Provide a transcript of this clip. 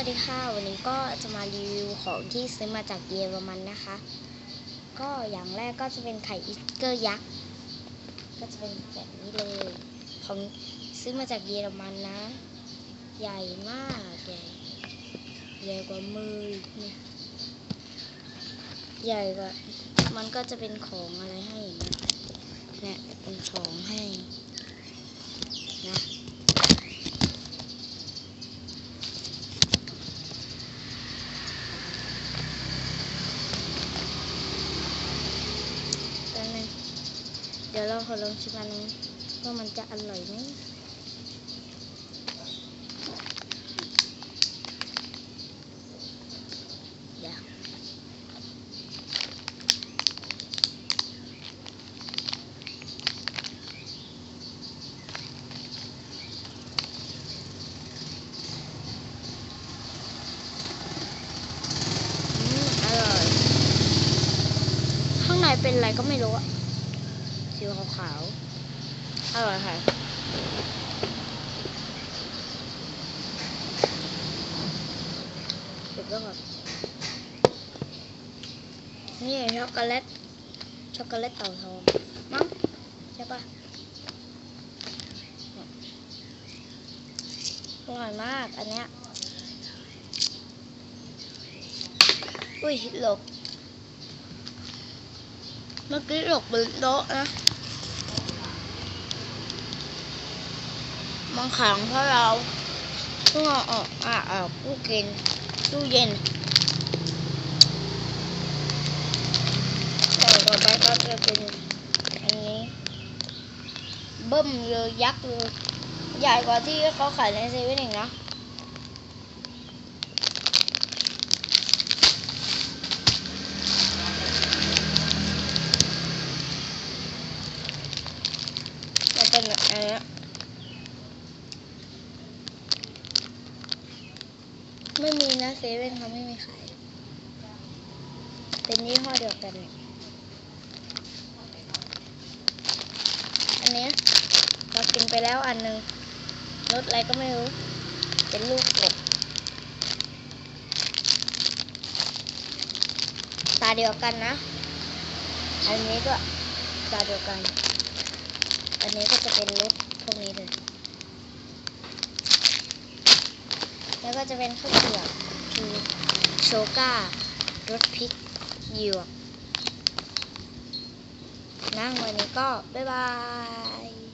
วัสดีค่ะ วันนี้ก็จะมารีวิวของที่ซื้อมาจากเยอรมันนะคะ ก็อย่างแรกก็จะเป็นไข่อิสเกอร์ยักษ์ ก็จะเป็นแบบนี้เลย ของซื้อมาจากเยอรมันนะ ใหญ่มากใหญ่ใหญ่กว่ามือเนี่ย ใหญ่กว่า มันก็จะเป็นของอะไรให้อย่างเงี้ยเนี่ยเป็นของให้นะ แป๊บนึงเดี๋ยวเราขอลองชิมอันนึงว่ามันจะอร่อยไหมเยอืมอร่อยข้างในเป็นอะไรก็ไม่รู้อะ สีขาวๆอร่อยค่ะเก็บไว้ก่อนนี่ช็อกโกแลตช็อกโกแลตเต่าทองมั้งใช่ปะเนี่ยอร่อยมากอันเนี้ยอุ้ยหลบ เมื่อกี้หลบบนโต๊ะนะมันขังเพราะเราเพิ่งเอาออกอะออกตู้เย็นตู้เย็นต่อต่อไปก็จะเป็นอันนี้เบิ้มเลยยักษ์เลยใหญ่กว่าที่เขาขายในเซเว่นอีกนะ เป็นแอันนี้ไม่มีนะเซเว่นเขาไม่มีขายเป็นยี่ห้อเดียวกันเนี่ยอันนี้เรากินไปแล้วอันหนึ่งรสอะไรก็ไม่รู้ เป็นลูกกบตาเดียวกันนะ อันนี้ก็ตาเดียวกัน อันนี้ก็จะเป็นรสพวกนี้เลย แล้วก็จะเป็นข้าวเกรียบคือโชก้ารสพริกหยวกนั่งวันนี้ก็ บ๊ายบาย